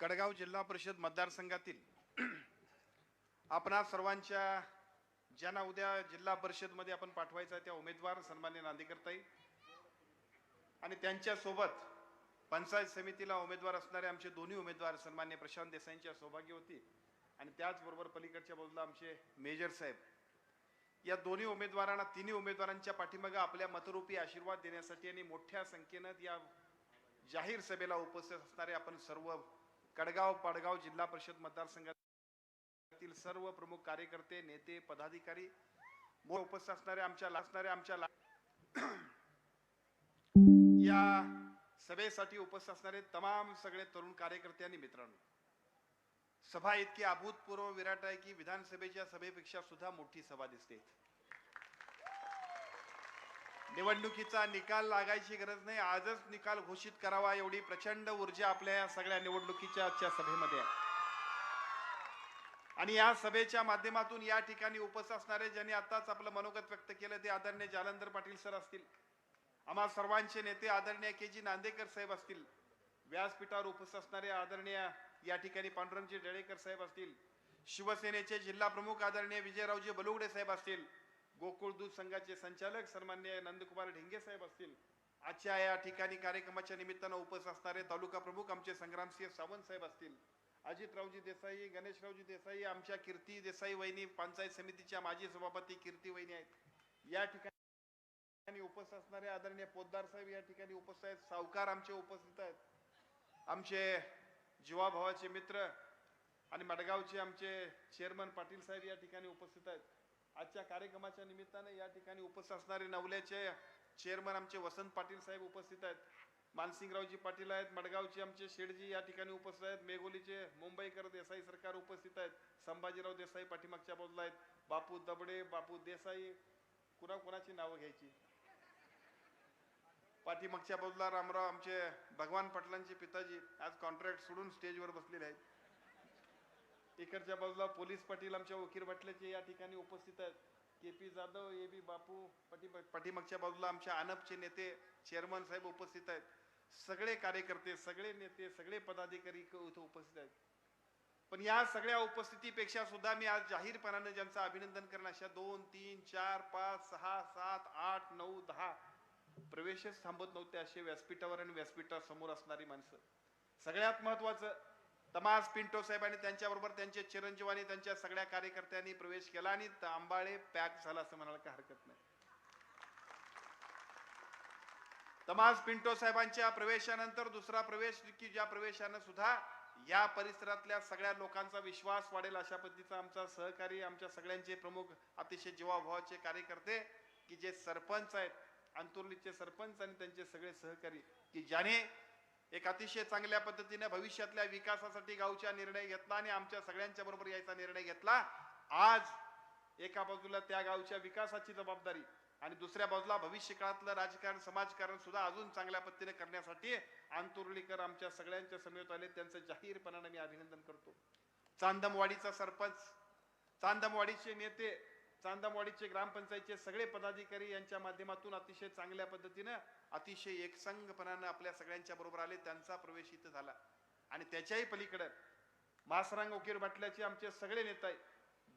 कडगाव जिल्हा परिषद मतदारसंघातील आपणा सर्वांच्या ज्यांना उद्या जिल्हा परिषदमध्ये आपण पाठवायचा आहे त्या उमेदवार सन्मान्य नांदेकरताई आणि त्यांच्यासोबत पंचायत समितीला उमेदवार असणारे आमचे दोन्ही उमेदवार सन्मान्य प्रशांत देसाईंच्या सौभाग्य होती आणि त्याचबरोबर पलीकडच्या बाजूला आमचे मेजर साहेब. या दोन्ही उमेदवारांना तिन्ही उमेदवारांच्या पाठीमागे आपल्या मतरूपी आशीर्वाद देण्यासाठी आणि मोठ्या संख्येनं या जाहीर सभेला उपस्थित असणारे आपण सर्व कडगाव पाडगाव जिल्हा परिषद मतदारसंघातील सर्व प्रमुख कार्यकर्ते नेते पदाधिकारी व उपस्थित असणारे आमच्या असणारे आमच्या या सभेसाठी उपस्थित असणारे तमाम सगळे तरुण कार्यकर्ते आणि मित्रांनो सभा इतकी अभूतपूर्व विराट आहे की विधानसभेच्या सभेपेक्षा सुद्धा मोठी सभा दिसते. निवडणुकीचा निकाल लागायची गरज नाही. आजच निकाल घोषित करावा एवढी प्रचंड ऊर्जा आपल्या या सगळ्या निवडणुकीच्या आजच्या सभेमध्ये आहे. आणि या सभेच्या माध्यमातून या ठिकाणी उपस्थित असणारे ज्यांनी आताच आपलं मनोगत व्यक्त केलं ते आदरणीय जालंधर पाटील सर असतील. आम्हा सर्वांचे नेते आदरणीय के जी नांदेकर साहेब असतील. व्यासपीठावर उपस्थित असणारे आदरणीय या ठिकाणी पांडुरंगजी डळेकर साहेब असतील. शिवसेनेचे जिल्हा प्रमुख आदरणीय विजयरावजी बलुगडे साहेब असतील. गोकुळदूत संघाचे संचालक सन्मान्य नंदकुमार ढिंगे साहेब असतील. आजच्या या ठिकाणी कार्यक्रमाच्या निमित्तानं उपस्थित असणारे तालुका प्रमुख आमचे संग्रामसिंह सावंत साहेब असतील. अजितरावजी देसाई गणेशरावजी देसाई आमच्या कीर्ती देसाई वहिनी पंचायत समितीच्या माजी सभापती कीर्ती वहिनी आहेत. या ठिकाणी ठिकाणी उपस्थित असणारे आदरणीय पोद्दार साहेब या ठिकाणी उपस्थित आहेत. सावकार आमचे उपस्थित आहेत. आमचे जीवाभावाचे मित्र आणि मडगावचे आमचे चेअरमन पाटील साहेब या ठिकाणी उपस्थित आहेत. आजच्या कार्यक्रमाच्या निमित्ताने या ठिकाणी उपस्थित असणारे नवल्याचे चेअरमन आमचे वसंत पाटील साहेब उपस्थित आहेत. मानसिंगरावजी पाटील आहेत मडगावचे आमचे शेडजी या ठिकाणी उपस्थित आहेत. मेघोलीचे मुंबईकर देसाई सरकार उपस्थित आहेत. संभाजीराव देसाई पाठीमागच्या बाजूला आहेत. बापू दबडे बापू देसाई कुणा कुणाची नावं घ्यायची? पाठीमागच्या बाजूला रामराव आमचे भगवान पाटलांचे पिताजी आज कॉन्ट्रॅक्ट सोडून स्टेजवर बसलेले आहेत. इकडच्या बाजूला पोलीस पाटील आमच्या वकील पाटलाचे या ठिकाणी उपस्थित आहेत. के पी जाधव ए बी बापू पाठी पाठीमागच्या बाजूला आमच्या आनपचे नेते चेअरमन साहेब उपस्थित आहेत. सगळे कार्यकर्ते सगळे नेते सगळे पदाधिकारी इथं इथं उपस्थित आहेत. पण या सगळ्या उपस्थितीपेक्षा सुद्धा मी आज जाहीरपणाने ज्यांचं अभिनंदन करणं अशा दोन तीन चार पाच सहा सात आठ नऊ दहा प्रवेशच थांबत नव्हते असे व्यासपीठावर आणि व्यासपीठासमोर असणारी माणसं. सगळ्यात महत्वाचं तमास पिंटो साहेब आणि त्यांच्याबरोबर त्यांचे चिरंजीवानी त्यांच्या सगळ्या कार्यकर्त्यांनी प्रवेश केला आणि तांबाळे पॅक झाला असं म्हणायला काही हरकत नाही. तमास पिंटो साहेबांच्या प्रवेशानंतर दुसरा प्रवेश की ज्या प्रवेशानं सुद्धा या परिसरातल्या सगळ्या लोकांचा विश्वास वाढेल अशा पद्धतीचा आमचा सहकारी आमच्या सगळ्यांचे प्रमुख अतिशय जीवाभावाचे कार्यकर्ते की जे सरपंच आहेत अंतुर्लीचे सरपंच आणि त्यांचे सगळे सहकारी की ज्याने एक अतिशय चांगल्या पद्धतीने भविष्यातल्या विकासासाठी गावचा निर्णय घेतला आणि आमच्या सगळ्यांच्या बरोबर यायचा निर्णय घेतला. आज एका बाजूला त्या गावच्या विकासाची जबाबदारी आणि दुसऱ्या बाजूला भविष्य काळातलं राजकारण समाजकारण सुद्धा अजून चांगल्या पद्धतीने करण्यासाठी आंतुर्लीकर आमच्या सगळ्यांच्या समेत आले. त्यांचं जाहीरपणाने मी अभिनंदन करतो. चांदमवाडीचा सरपंच चांदमवाडीचे नेते चांदमवाडीचे ग्रामपंचायतचे सगळे पदाधिकारी यांच्या माध्यमातून अतिशय चांगल्या पद्धतीनं अतिशय एकसंघपणानं आपल्या सगळ्यांच्या बरोबर आले. त्यांचा प्रवेश इथं झाला. आणि त्याच्याही पलीकडं मासरांग उकीर बाटल्याचे आमचे सगळे नेते आहे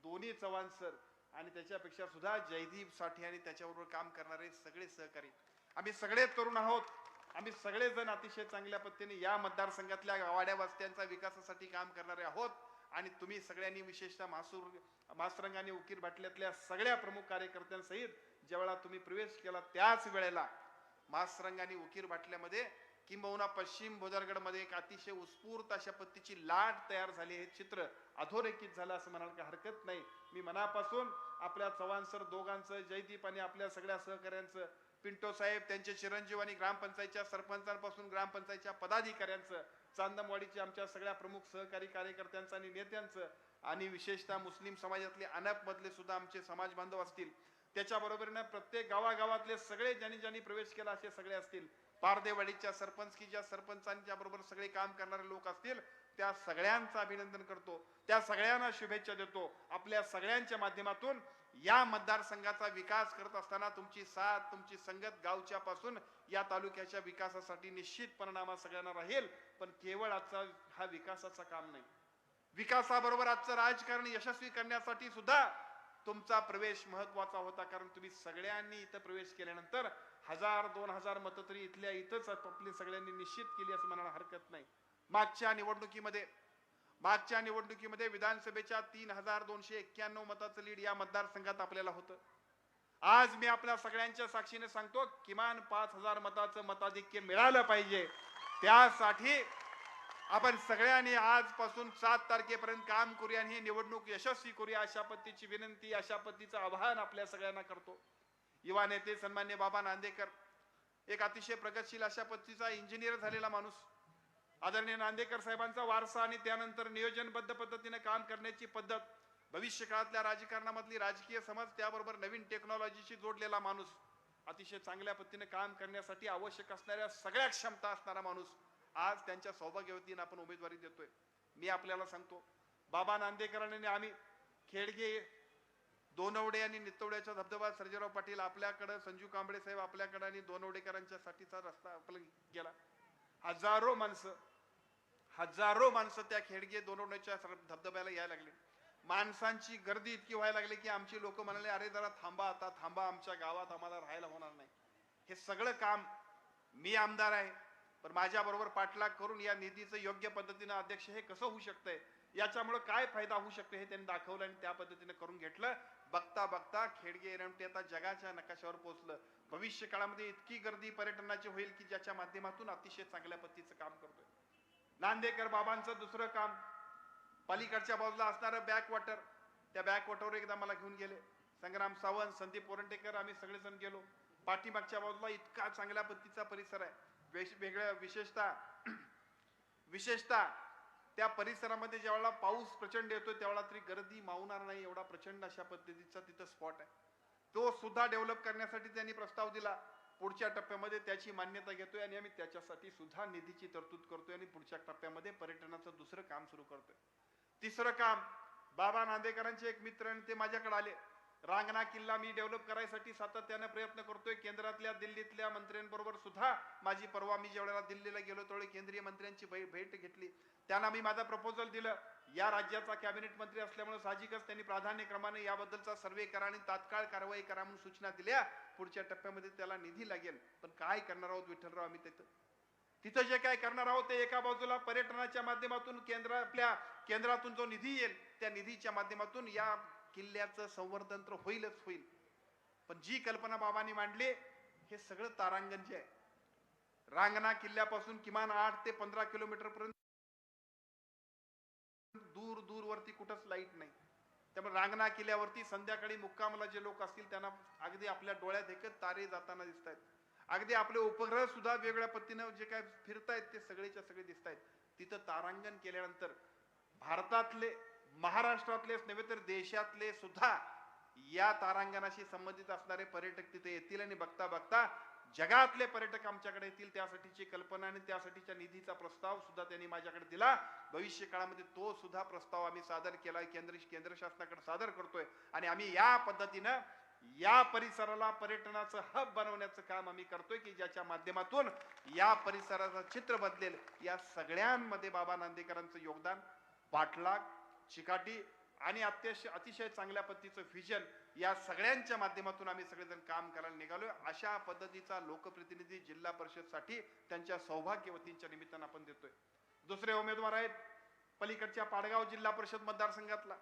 दोन्ही चव्हाण सर आणि त्याच्यापेक्षा सुद्धा जयदीप साठे आणि त्याच्याबरोबर काम करणारे सगळे सहकारी. आम्ही सगळे तरुण आहोत. आम्ही सगळेजण अतिशय चांगल्या पद्धतीने या मतदारसंघातल्या गावाड्या वस्त्यांचा विकासासाठी काम करणारे आहोत. आणि तुम्ही सगळ्यांनी विशेषतः मासूर मासरंग आणि उकीर भाटल्यातल्या सगळ्या प्रमुख कार्यकर्त्यांसहित ज्यावेळा तुम्ही प्रवेश केला त्याच वेळेला मासरंग आणि उकीर भाटल्यामध्ये किंबहुना पश्चिम भोजरगडमध्ये एक अतिशय उत्स्फूर्त अशा पद्धतीची लाट तयार झाली. हे चित्र अधोरेखित झालं असं म्हणाल का हरकत नाही. मी मनापासून आपल्या चव्हाण सर दोघांचं जयदीप आणि आपल्या सगळ्या सहकाऱ्यांचं पिंटो साहेब त्यांचे चिरंजीव आणि ग्रामपंचायतच्या सरपंचांपासून ग्रामपंचायतच्या पदाधिकाऱ्यांचं चांदमवाडीचे आमच्या सगळ्या प्रमुख सहकारी कार्यकर्त्यांचं आणि नेत्यांचं आणि विशेषतः मुस्लिम समाजातले अनप मधले सुद्धा आमचे समाज बांधव असतील. त्याच्याबरोबरीनं प्रत्येक गावागावातले सगळे ज्यांनी ज्यांनी प्रवेश केला असे सगळे असतील. पारदेवाडीच्या सरपंच की ज्या सरपंचांच्या बरोबर सगळे काम करणारे लोक असतील त्या सगळ्यांचं अभिनंदन करतो. त्या सगळ्यांना शुभेच्छा देतो. आपल्या सगळ्यांच्या माध्यमातून या मतदारसंघाचा विकास करत असताना तुमची साथ तुमची संगत गावच्या पासून या तालुक्याच्या विकासासाठी निश्चित परिणाम सगळ्यांना राहील पण केवळ आजचा हा विकासाचा काम नाही. विकासाबरोबर आजचं राजकारण यशस्वी करण्यासाठी सुद्धा तुमचा प्रवेश महत्त्वाचा होता कारण तुम्ही सगळ्यांनी इथं प्रवेश केल्यानंतर हजार दोन हजार मतं तरी इथल्या इथंच आपली सगळ्यांनी निश्चित केली असं म्हणायला हरकत नाही. मागच्या निवडणुकीमध्ये मागच्या निवडणुकीमध्ये विधानसभेच्या तीन हजार दोनशे एक्क्याण्णव मताचं लीड या मतदारसंघात आपल्याला होतं. आज मी आपल्या सगळ्यांच्या साक्षीने सांगतो किमान पाच हजार मताचं मताधिक्य मिळालं पाहिजे. त्यासाठी आपण सगळ्यांनी आजपासून सात तारखेपर्यंत काम करूया आणि ही निवडणूक यशस्वी करूया अशा पद्धतीची विनंती अशा पद्धतीचं आवाहन आपल्या सगळ्यांना करतो. युवा नेते सन्मान्य बाबा नांदेकर एक अतिशय प्रगतशील अशा पद्धतीचा इंजिनियर झालेला माणूस आदरणीय नांदेकर साहेबांचा वारसा आणि त्यानंतर नियोजनबद्ध पद्धतीने काम करण्याची पद्धत भविष्य काळातल्या राजकारणामधली राजकीय समज त्याबरोबर नवीन टेक्नॉलॉजीशी जोडलेला माणूस अतिशय चांगल्या पद्धतीने काम करण्यासाठी आवश्यक असणाऱ्या सगळ्या क्षमता असणारा माणूस आज त्यांच्या सौभाग्यवतीने आपण उमेदवारी देतोय. मी आपल्याला सांगतो बाबा नांदेकरांनी आम्ही खेडगे दोनवडे आणि नितवड्याच्या धबधबा सर्जेराव पाटील आपल्याकडं संजू कांबळे साहेब आपल्याकडं आणि दोनवडेकरांच्या साठीचा रस्ता आपला गेला. हजारो माणसं हजारो माणसं त्या खेडगे दोनवड्याच्या सर- धबधब्याला यायला लागले. माणसांची गर्दी इतकी व्हायला लागली की आमची लोक म्हणाले अरे जरा थांबा आता थांबा आमच्या गावात आम्हाला राहायला होणार नाही. हे सगळं काम मी आमदार आहे पण माझ्या बरोबर पाठलाग करून या निधीचं योग्य पद्धतीनं अध्यक्ष हे कसं होऊ शकतंय याच्यामुळे काय फायदा होऊ शकतो हे त्यांनी दाखवलं आणि त्या पद्धतीने करून घेतलं. बघता बघता खेडगे एरमटे आता जगाच्या नकाशावर पोहोचलं. भविष्य काळामध्ये इतकी गर्दी पर्यटनाची होईल की ज्याच्या माध्यमातून अतिशय चांगल्या पद्धतीचं काम करतोय. नांदेकर बाबांचं दुसरं काम. पलीकडच्या बाजूला असणारं बॅकवॉटर त्या बॅकवॉटरवर एकदा मला घेऊन गेले. संग्राम सावंत संदीप पोरंटेकर आम्ही सगळेजण गेलो. पाठीमागच्या बाजूला इतका चांगल्या पद्धतीचा परिसर आहे. वेगळ्या विशेषतः विशेषतः त्या परिसरामध्ये ज्यावेळेला पाऊस प्रचंड येतोय त्यावेळेला तरी गर्दी मावणार नाही एवढा प्रचंड अशा पद्धतीचा तिथं स्पॉट आहे. तो सुद्धा डेव्हलप करण्यासाठी त्यांनी प्रस्ताव दिला. पुढच्या टप्प्यामध्ये त्याची मान्यता घेतोय आणि आम्ही त्याच्यासाठी सुद्धा निधीची तरतूद करतोय आणि पुढच्या टप्प्यामध्ये पर्यटनाचं दुसरं काम सुरू करतोय. तिसरं काम बाबा नांदेकरांचे एक मित्र आणि ते माझ्याकडे आले. रांगणा किल्ला मी डेव्हलप करायसाठी सातत्याने प्रयत्न करतोय. केंद्रातल्या दिल्लीतल्या मंत्र्यांबरोबर सुद्धा माझी परवा मी ज्यावेळेला दिल्लीला गेलो त्यावेळी केंद्रीय मंत्र्यांची भेट घेतली. त्यांना मी माझं प्रपोजल दिलं. या राज्याचा कॅबिनेट मंत्री असल्यामुळे साहजिकच त्यांनी प्राधान्यक्रमाने याबद्दलचा सर्वे करा आणि तात्काळ कारवाई करा म्हणून सूचना दिल्या. पुढच्या टप्प्यामध्ये त्याला निधी लागेल. पण काय करणार आहोत विठ्ठलराव आम्ही तिथं? तिथं जे काय करणार आहोत ते एका बाजूला पर्यटनाच्या माध्यमातून केंद्र आपल्या केंद्रातून जो निधी येईल त्या निधीच्या माध्यमातून या किल्ल्याचं संवर्धन तर होईलच होईल. पण जी कल्पना बाबांनी मांडली हे सगळं तारांगण जे आहे. रांगणा किल्ल्यापासून किमान आठ ते पंधरा किलोमीटर पर्यंत दूर दूरवरती कुठंच लाइट नाही. त्यामुळे रांगणा किल्ल्यावरती संध्याकाळी मुक्कामला जे लोक असतील त्यांना अगदी आपल्या डोळ्यात एकच तारे जाताना दिसत आहेत अगदी आपले उपग्रह सुद्धा वेगळ्या पद्धतीनं जे काय फिरतायत ते सगळेच्या सगळे दिसत आहेत तिथं तारांगण केल्यानंतर भारतातले महाराष्ट्रातलेच नव्हे तर देशातले सुद्धा या तारांगणाशी संबंधित असणारे पर्यटक तिथे येतील आणि बघता बघता जगातले पर्यटक आमच्याकडे येतील त्यासाठीची कल्पना आणि त्यासाठीच्या निधीचा प्रस्ताव सुद्धा त्यांनी माझ्याकडे दिला. भविष्य काळामध्ये तो सुद्धा प्रस्ताव आम्ही सादर केला केंद्र केंद्र शासनाकडे सादर करतोय. आणि आम्ही या पद्धतीनं या परिसराला पर्यटनाचं हब बनवण्याचं काम आम्ही करतोय की ज्याच्या माध्यमातून या परिसराचं चित्र बदलेल. या सगळ्यांमध्ये बाबा नांदेकरांचं योगदान पाठलाग चिकाटी आणि अत्यश अतिशय चांगल्या पद्धतीचं व्हिजन या सगळ्यांच्या माध्यमातून आम्ही सगळेजण काम करायला निघालो अशा पद्धतीचा लोकप्रतिनिधी जिल्हा परिषदसाठी त्यांच्या सौभाग्यवतींच्या निमित्तानं आपण देतोय. दुसरे उमेदवार आहेत. पलीकडच्या पाडगाव जिल्हा परिषद मतदारसंघातला.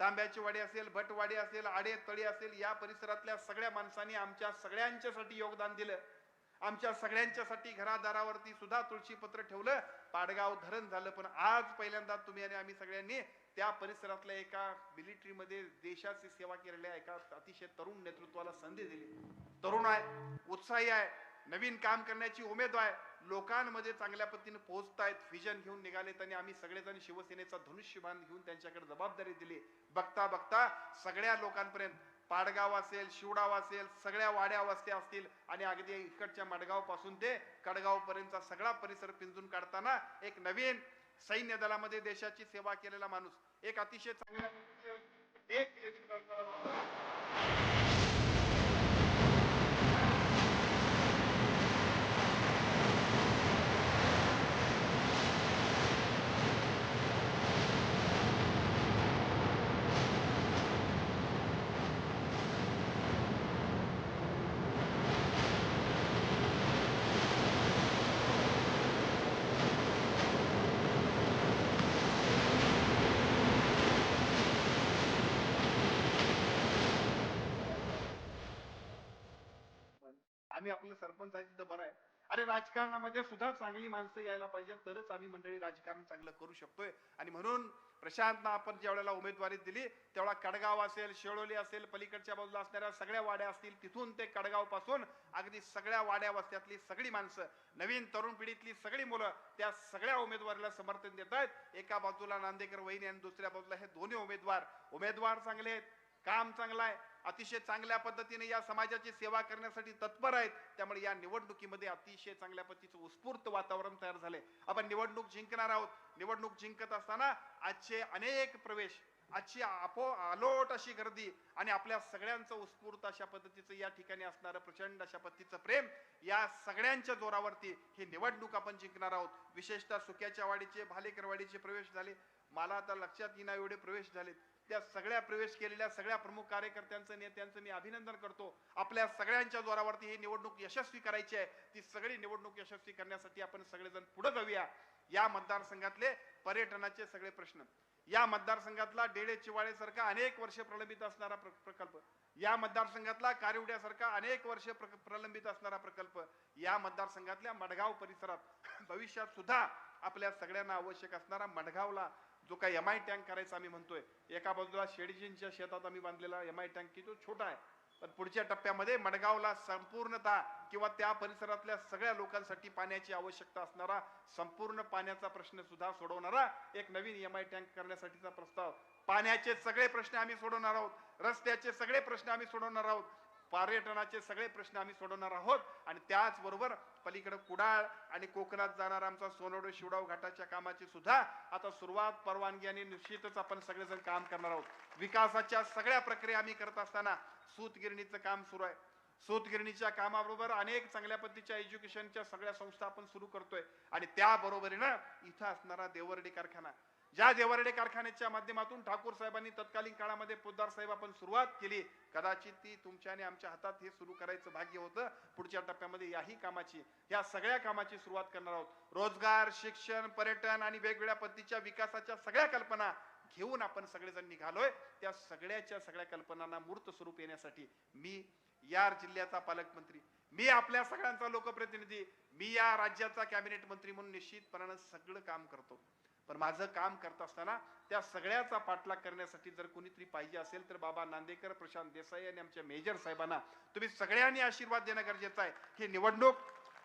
तांब्याची वाडी असेल भटवाडी असेल आडे तळी असेल या परिसरातल्या सगळ्या माणसांनी आमच्या सगळ्यांच्यासाठी योगदान दिलं. आमच्या सगळ्यांच्यासाठी घरादारावरती सुद्धा तुळशीपत्र ठेवलं. पाडगाव धरण झालं पण आज पहिल्यांदा तुम्ही आणि आम्ही सगळ्यांनी त्या परिसरातल्या एका मिलिटरीमध्ये देशाची सेवा केलेल्या एका अतिशय तरुण नेतृत्वाला संधी दिली. तरुण आहे उत्साही आहे नवीन काम करण्याची उमेद आहे. लोकांमध्ये चांगल्या पद्धतीने पोहोचतायत व्हिजन घेऊन निघालेत आणि आम्ही सगळेजण शिवसेनेचा धनुष्यबाण घेऊन त्यांच्याकडे जबाबदारी दिली. बघता बघता सगळ्या लोकांपर्यंत पाडगाव असेल शिवडाव असेल सगळ्या वाड्या वस्त्या असतील आणि अगदी इकडच्या मडगावपासून ते कडगाव पर्यंतचा सगळा परिसर पिंजून काढताना एक नवीन सैन्य दलामध्ये देशाची सेवा केलेला माणूस एक अतिशय चांगला एक आम्ही आपलं सरपंच आहे तिथं बरं आहे. अरे राजकारणामध्ये सुद्धा चांगली माणसं यायला पाहिजे तरच आम्ही मंडळी राजकारण चांगलं करू शकतोय. आणि म्हणून प्रशांतना आपण ज्या वेळेला उमेदवारी दिली तेवढा कडगाव असेल शेळोली असेल पलीकडच्या बाजूला असणाऱ्या सगळ्या वाड्या असतील तिथून ते कडगावपासून अगदी सगळ्या वाड्या वस्त्यातली सगळी माणसं नवीन तरुण पिढीतली सगळी मुलं त्या सगळ्या उमेदवारीला समर्थन देत आहेत. एका बाजूला नांदेकर वहिनी आणि दुसऱ्या बाजूला हे दोन्ही उमेदवार. उमेदवार चांगले आहेत काम चांगलं आहे अतिशय चांगल्या पद्धतीने या समाजाची सेवा करण्यासाठी तत्पर आहेत. त्यामुळे या निवडणुकीमध्ये अतिशय चांगल्या पद्धतीचं उत्स्फूर्त वातावरण तयार झाले आपण निवडणूक जिंकणार आहोत. निवडणूक जिंकत असताना आजचे अनेक प्रवेश आजची आपो आलोट अशी गर्दी आणि आपल्या सगळ्यांचं उत्स्फूर्त अशा पद्धतीचं या ठिकाणी असणारं प्रचंड अशा पद्धतीचं प्रेम या सगळ्यांच्या जोरावरती ही निवडणूक आपण जिंकणार आहोत. विशेषतः सुक्याच्या वाडीचे भालेकरवाडीचे प्रवेश झाले. मला आता लक्षात येणार एवढे प्रवेश झालेत. त्या सगळ्या प्रवेश केलेल्या सगळ्या प्रमुख कार्यकर्त्यांचं नेत्यांचं मी अभिनंदन करतो. आपल्या सगळ्यांच्या जोरावरती ही निवडणूक यशस्वी करायची आहे. ती सगळी निवडणूक यशस्वी करण्यासाठी आपण सगळेजण पुढे जाऊया. या मतदारसंघातले पर्यटनाचे सगळे प्रश्न. या मतदारसंघातला डेळे चिवाळेसारखा अनेक वर्ष प्रलंबित असणारा प्रकल्प. या मतदारसंघातला कारिवड्यासारखा अनेक वर्ष प्रलंबित असणारा प्रकल्प. या मतदारसंघातल्या मडगाव परिसरात भविष्यात सुद्धा आपल्या सगळ्यांना आवश्यक असणारा मडगावला जो काय एम आय टँक करायचा आम्ही म्हणतोय एका बाजूला शेडजींच्या शेतात आम्ही बांधलेला एम आय टँक की तो छोटा आहे. पण पुढच्या टप्प्यामध्ये मडगावला संपूर्णतः किंवा त्या परिसरातल्या सगळ्या लोकांसाठी पाण्याची आवश्यकता असणारा संपूर्ण पाण्याचा प्रश्न सुद्धा सोडवणारा एक नवीन एम आय टँक करण्यासाठीचा प्रस्ताव. पाण्याचे सगळे प्रश्न आम्ही सोडवणार आहोत. रस्त्याचे सगळे प्रश्न आम्ही सोडवणार आहोत. पर्यटनाचे सगळे प्रश्न आम्ही सोडवणार आहोत. आणि त्याचबरोबर पलीकडं कुडाळ आणि कोकणात जाणार आमचा सोनोडे शिवडाव घाटाच्या कामाची सुद्धा आता सुरुवात परवानगी आणि निश्चितच आपण सगळेजण काम करणार आहोत. विकासाच्या सगळ्या प्रक्रिया आम्ही करत असताना सूतगिरणीचं काम सुरू आहे. सूतगिरणीच्या कामाबरोबर अनेक चांगल्या पद्धतीच्या एज्युकेशनच्या सगळ्या संस्था आपण सुरू करतोय. आणि त्याबरोबरीनं इथं असणारा देवर्डी कारखाना ज्या देवर्डे कारखान्याच्या माध्यमातून ठाकूर साहेबांनी तत्कालीन काळामध्ये पोद्दार साहेब आपण सुरुवात केली कदाचित ती तुमच्या आणि आमच्या हातात हे सुरू करायचं भाग्य होतं. पुढच्या टप्प्यामध्ये याही कामाची या सगळ्या कामाची सुरुवात करणार आहोत. रोजगार शिक्षण पर्यटन आणि वेगवेगळ्या पद्धतीच्या विकासाच्या सगळ्या कल्पना घेऊन आपण सगळेजण निघालोय. त्या सगळ्याच्या सगळ्या कल्पनांना मूर्त स्वरूप येण्यासाठी मी या जिल्ह्याचा पालकमंत्री मी आपल्या सगळ्यांचा लोकप्रतिनिधी मी या राज्याचा कॅबिनेट मंत्री म्हणून निश्चितपणानं सगळं काम करतो. पण माझं काम करत असताना त्या सगळ्याचा पाठलाग करण्यासाठी जर कोणीतरी पाहिजे असेल तर बाबा नांदेकर प्रशांत देसाई आणि आमच्या मेजर साहेबांना तुम्ही सगळ्यांनी आशीर्वाद देणं गरजेचं आहे. ही निवडणूक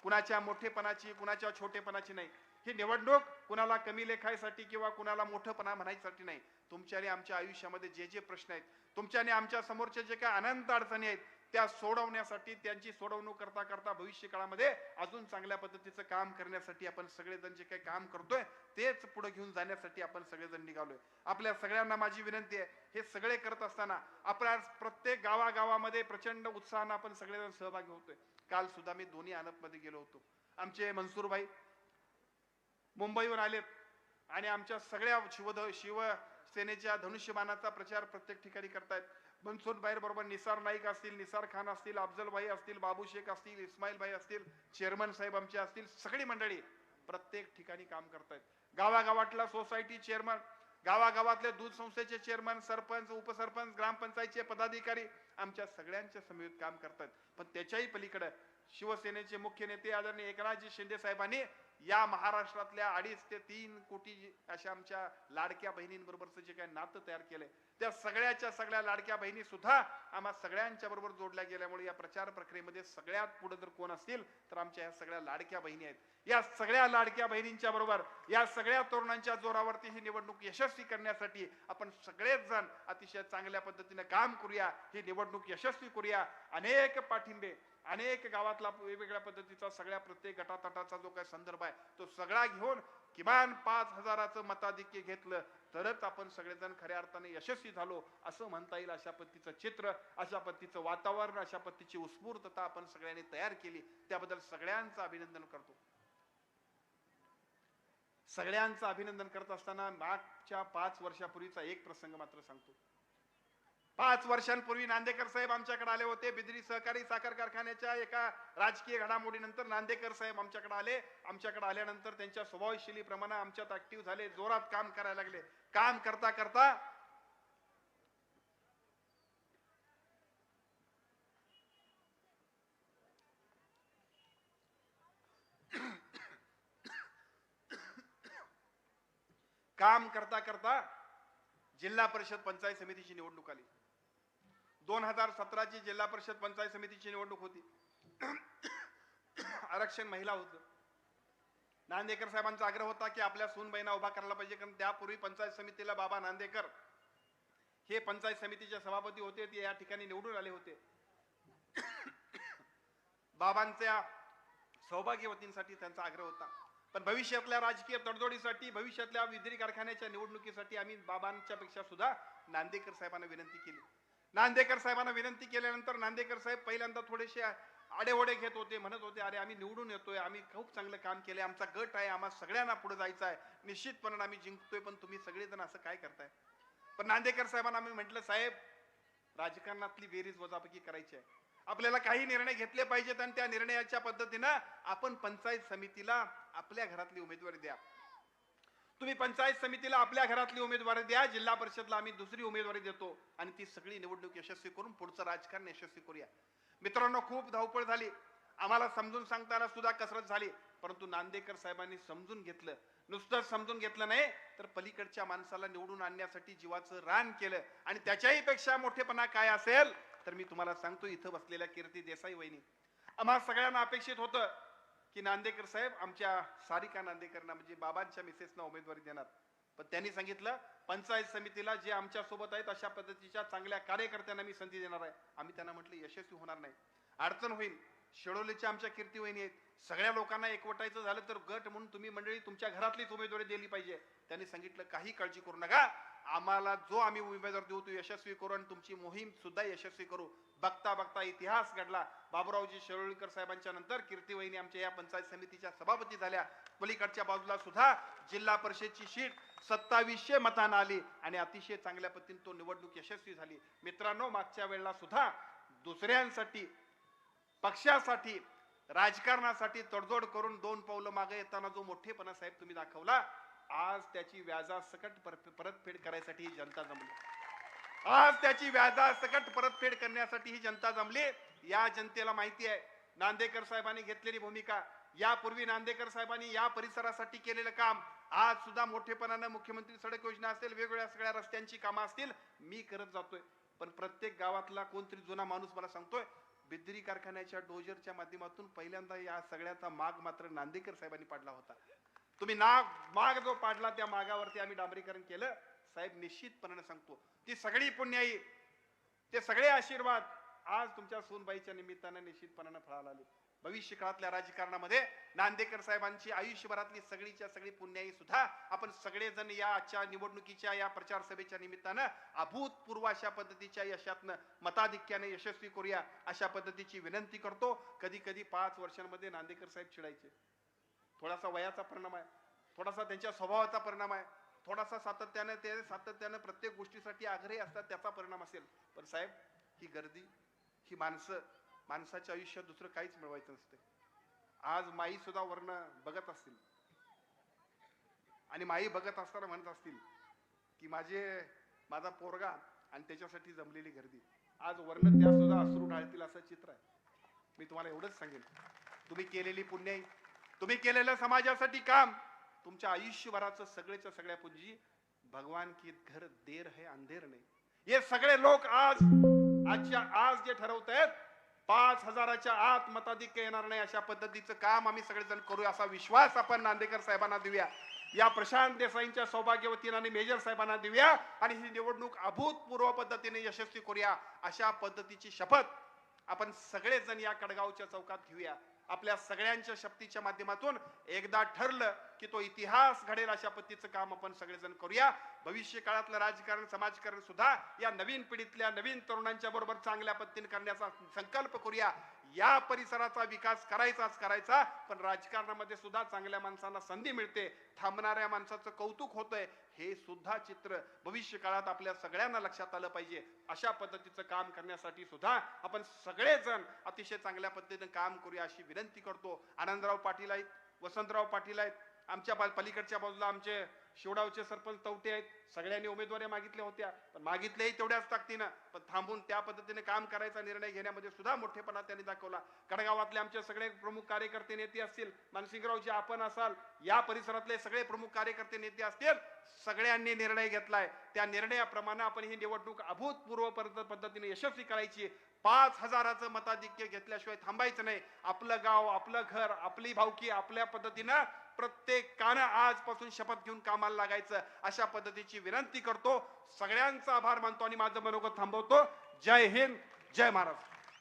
कुणाच्या मोठेपणाची कुणाच्या छोटेपणाची नाही. ही निवडणूक कुणाला कमी लेखायसाठी किंवा कुणाला मोठंपणा म्हणायसाठी नाही. तुमच्या आणि आमच्या आयुष्यामध्ये जे जे प्रश्न आहेत तुमच्या आणि आमच्या समोरचे जे काही अनंत अडचणी आहेत त्या सोडवण्यासाठी त्यांची सोडवणूक करता करता भविष्य काळामध्ये अजून चांगल्या पद्धतीचं काम करण्यासाठी आपण सगळेजण जे काही काम करतोय तेच पुढे घेऊन जाण्यासाठी आपण सगळेजण निघालोय. आपल्या सगळ्यांना माझी विनंती आहे हे सगळे करत असताना आपल्या प्रत्येक गावागावामध्ये प्रचंड उत्साहानं आपण सगळेजण सहभागी होतोय. काल सुद्धा मी दोन्ही मध्ये गेलो होतो. आमचे मनसूरभाई मुंबईहून आलेत आणि आमच्या सगळ्या शिवध शिवसेनेच्या धनुष्यबाणाचा प्रचार प्रत्येक ठिकाणी करतायत. मनसूर बाहेर बरोबर निसार नाईक असतील निसार खान असतील अफजल भाई असतील बाबू शेख असतील इस्माईल भाई असतील चेअरमन साहेब आमचे असतील सगळी मंडळी प्रत्येक ठिकाणी काम करतायत. गावागावातला सोसायटी चेअरमन गावागावातल्या दूध संस्थेचे चेअरमन सरपंच उपसरपंच ग्रामपंचायतचे पदाधिकारी आमच्या सगळ्यांच्या समवेत काम करतात पण त्याच्याही पलीकडे शिवसेनेचे मुख्य नेते आदरणीय एकनाथजी शिंदे साहेबांनी या महाराष्ट्रातल्या अडीच ते तीन कोटी अशा आमच्या लाडक्या बहिणींबरोबरचं जे काही नातं तयार केलंय त्या सगळ्याच्या सगळ्या लाडक्या बहिणी सुद्धा आम्हा सगळ्यांच्या बरोबर जोडल्या गेल्यामुळे या प्रचार प्रक्रियेमध्ये सगळ्यात पुढे जर कोण असतील तर आमच्या ह्या सगळ्या लाडक्या बहिणी आहेत. या सगळ्या लाडक्या बहिणींच्या बरोबर या सगळ्या तरुणांच्या जोरावरती ही निवडणूक यशस्वी करण्यासाठी आपण सगळेच जण अतिशय चांगल्या पद्धतीने काम करूया ही निवडणूक यशस्वी करूया. अनेक पाठिंबे अनेक गावातला वेगवेगळ्या पद्धतीचा सगळ्या प्रत्येक गटातटाचा जो काही संदर्भ आहे तो सगळा घेऊन किमान पाच हजाराचं मताधिक्य घेतलं तरच आपण सगळेजण खऱ्या अर्थाने यशस्वी झालो असं म्हणता येईल अशा पद्धतीचं चित्र अशा पद्धतीचं वातावरण अशा पद्धतीची उत्स्फूर्तता आपण सगळ्यांनी तयार केली. त्याबद्दल सगळ्यांचं अभिनंदन करतो. सगळ्यांचं अभिनंदन करत असताना मागच्या पाच वर्षापूर्वीचा एक प्रसंग मात्र सांगतो. पाच वर्षांपूर्वी नांदेकर साहेब आमच्याकडे आले होते. बिद्री सहकारी साखर कारखान्याच्या एका राजकीय घडामोडीनंतर नांदेकर साहेब आमच्याकडे आले. आमच्याकडे आल्यानंतर त्यांच्या स्वभावशैलीप्रमाणे आमच्यात ऍक्टिव्ह झाले. जोरात काम करायला लागले. काम करता करता काम करता करता जिल्हा परिषद पंचायत समितीची निवडणूक आली. दोन हजार सतराची जिल्हा परिषद पंचायत समितीची निवडणूक होती. आरक्षण महिला होतं. नांदेकर साहेबांचा आग्रह होता की आपल्या सूनबाईंना उभा करायला पाहिजे कारण त्यापूर्वी पंचायत समितीला बाबा नांदेकर हे पंचायत समितीचे सभापती होते ते या ठिकाणी निवडून आले होते. बाबांच्या सौभाग्यवतींसाठी त्यांचा आग्रह होता. पण भविष्यातल्या राजकीय तडजोडीसाठी भविष्यातल्या विद्री कारखान्याच्या निवडणुकीसाठी आम्ही बाबांच्या पेक्षा सुद्धा नांदेकर साहेबांना विनंती केली. नांदेकर साहेबांना विनंती केल्यानंतर नांदेकर साहेब पहिल्यांदा थोडेसे आडेवडे घेत होते म्हणत होते अरे आम्ही निवडून येतोय आम्ही खूप चांगलं काम केलंय आमचा गट आहे आम्हा सगळ्यांना पुढे जायचं आहे निश्चितपणे आम्ही जिंकतोय पण तुम्ही सगळेजण असं काय करताय? पण नांदेकर साहेबांना आम्ही म्हटलं साहेब राजकारणातली बेरीज वजापकी करायची आहे. आपल्याला काही निर्णय घेतले पाहिजेत आणि त्या निर्णयाच्या पद्धतीनं आपण पंचायत समितीला आपल्या घरातली उमेदवारी द्या. तुम्ही पंचायत समितीला आपल्या घरातली उमेदवारी द्या जिल्हा परिषदला आम्ही दुसरी उमेदवारी देतो आणि ती सगळी निवडणूक यशस्वी करून पुढचं राजकारण यशस्वी करूया. मित्रांनो खूप धावपळ झाली. आम्हाला समजून सांगताना सुद्धा कसरत झाली परंतु नांदेकर साहेबांनी समजून घेतलं. नुसतं समजून घेतलं नाही तर पलीकडच्या माणसाला निवडून आणण्यासाठी जीवाचं रान केलं. आणि त्याच्याही पेक्षा मोठेपणा काय असेल तर मी तुम्हाला सांगतो इथं बसलेल्या कीर्ती देसाई वहिनी. आम्हा सगळ्यांना अपेक्षित होतं की नांदेकर साहेब आमच्या सारिका नांदेकरना म्हणजे बाबांच्या मिसेसना उमेदवारी देणार. पण त्यांनी सांगितलं पंचायत समितीला जे आमच्यासोबत आहेत अशा पद्धतीच्या चांगल्या कार्यकर्त्यांना मी संधी देणार आहे. आम्ही त्यांना म्हटलं यशस्वी होणार नाही. अडचण होईल. शेडोलीच्या आमच्या कीर्ती वहिनी आहेत. सगळ्या लोकांना एकवटायचं झालं तर गट म्हणून तुम्ही मंडळी तुमच्या घरातलीच उमेदवारी दिली पाहिजे. त्यांनी सांगितलं काही काळजी करू नका. आम्हाला जो आम्ही उमेदवार देऊ तो यशस्वी करू आणि तुमची मोहीम सुद्धा यशस्वी करू. बघता बघता इतिहास घडला. बाबुरावजी शेळुळकर साहेबांच्या नंतर कीर्ती वहिनी आमच्या या पंचायत समितीच्या सभापती झाल्या. पलीकडच्या बाजूला सुद्धा जिल्हा परिषदची शीट सत्तावीसशे मतानं आली आणि अतिशय चांगल्या पद्धतीने तो निवडणूक यशस्वी झाली. मित्रांनो मागच्या वेळेला सुद्धा दुसऱ्यांसाठी पक्षासाठी राजकारणासाठी तडजोड करून दोन पावलं मागे येताना जो मोठेपणा साहेब तुम्ही दाखवला आज त्याची व्याजा सकट परतफेड करायसाठी ही जनता जमली. आज त्याची व्याजासकट परतफेड करण्यासाठी ही जनता जमली. या जनतेला माहिती आहे नांदेकर साहेबांनी घेतलेली भूमिका. यापूर्वी नांदेकर साहेबांनी या परिसरासाठी केलेलं काम. आज सुद्धा मोठेपणानं मुख्यमंत्री सडक योजना असेल वेगवेगळ्या सगळ्या रस्त्यांची कामं असतील मी करत जातोय. पण प्रत्येक गावातला कोणतरी जुना माणूस मला सांगतोय बिद्री कारखान्याच्या डोजरच्या माध्यमातून पहिल्यांदा या सगळ्याचा माग मात्र नांदेकर साहेबांनी पाडला होता. तुम्ही ना माग जो पाडला त्या मागावरती आम्ही डांबरीकरण केलं साहेब निश्चितपणाने सांगतो ती सगळी पुण्याई ते सगळे आशीर्वाद आज तुमच्या सोनबाईच्या निमित्तानं निश्चितपणानं फळाला आले भविष्य काळातल्या राजकारणामध्ये नांदेकर साहेबांची आयुष्यभरातली सगळीच्या सगळी पुण्याई सुद्धा आपण सगळेजण या आजच्या निवडणुकीच्या या प्रचार सभेच्या निमित्तानं अभूतपूर्व अशा पद्धतीच्या यशातनं मताधिक्याने यशस्वी करूया अशा पद्धतीची विनंती करतो. कधी कधी पाच वर्षांमध्ये नांदेकर साहेब चिडायचे. थोडासा वयाचा परिणाम आहे. थोडासा त्यांच्या स्वभावाचा परिणाम आहे. थोडासा सातत्याने ते सातत्याने प्रत्येक गोष्टीसाठी आग्रही असतात त्याचा परिणाम असेल. पण साहेब ही गर्दी ही माणसं माणसाच्या आयुष्यात दुसरं काहीच मिळवायचं नसते. आज माई सुद्धा वर्ण बघत असतील. आणि माई बघत असताना म्हणत असतील की माझे माझा पोरगा आणि त्याच्यासाठी जमलेली गर्दी. आज वर्ण त्या सुद्धा अश्रू ढाळतील असं चित्र आहे. मी तुम्हाला एवढंच सांगेन. तुम्ही केलेली पुण्याई तुम्ही केलेलं समाजासाठी काम तुमच्या आयुष्यभराचं सगळेच्या सगळ्या पुंजी भगवान की घर देर है अंधेर नाही. हे सगळे लोक आज आजच्या आज जे ठरवत आहेत पाच हजाराच्या आत मताधिक्य येणार नाही अशा पद्धतीचं काम आम्ही सगळेजण करू असा विश्वास आपण नांदेकर साहेबांना देऊया. या प्रशांत देसाईंच्या सौभाग्यवतीनं आणि मेजर साहेबांना देऊया आणि ही निवडणूक अभूतपूर्व पद्धतीने यशस्वी करूया अशा पद्धतीची शपथ आपण सगळेजण या कडगावच्या चौकात घेऊया. आपल्या सगळ्यांच्या शक्तीच्या माध्यमातून एकदा ठरलं की तो इतिहास घडेल अशा पद्धतीचं काम आपण सगळेजण करूया. भविष्य काळातलं राजकारण समाजकारण सुद्धा या नवीन पिढीतल्या नवीन तरुणांच्या बरोबर चांगल्या पद्धतीने करण्याचा संकल्प करूया. या परिसराचा विकास करायचाच करायचा पण राजकारणामध्ये सुद्धा चांगल्या माणसांना संधी मिळते थांबणाऱ्या माणसाचं कौतुक होतंय हे सुद्धा चित्र भविष्य काळात आपल्या सगळ्यांना लक्षात आलं पाहिजे. अशा पद्धतीचं काम करण्यासाठी सुद्धा आपण सगळेजण अतिशय चांगल्या पद्धतीनं काम करूया अशी विनंती करतो. आनंदराव पाटील आहेत वसंतराव पाटील आहेत आमच्या पलीकडच्या बाजूला आमचे शिवडावचे सरपंच तवटे आहेत. सगळ्यांनी उमेदवारी मागितल्या होत्या. पण मागितल्याही तेवढ्याच ताकदीनं. पण थांबून त्या पद्धतीने काम करायचा निर्णय घेण्यामध्ये सुद्धा मोठेपणा त्यांनी दाखवला. कडगावातले आमचे सगळे प्रमुख कार्यकर्ते नेते असतील मानसिंगरावजी आपण असाल या परिसरातले सगळे प्रमुख कार्यकर्ते नेते असतील सगळ्यांनी निर्णय घेतलाय. त्या निर्णयाप्रमाणे आपण ही निवडणूक अभूतपूर्व पद्धतीने यशस्वी करायची पाच हजाराचं मताधिक्य घेतल्याशिवाय थांबायचं नाही. आपलं गाव आपलं घर आपली भावकी आपल्या पद्धतीनं प्रत्येकानं आजपासून शपथ घेऊन कामाला लागायचं अशा पद्धतीची विनंती करतो. सगळ्यांचा आभार मानतो आणि माझं मनोगत थांबवतो. जय हिंद जय महाराष्ट्र.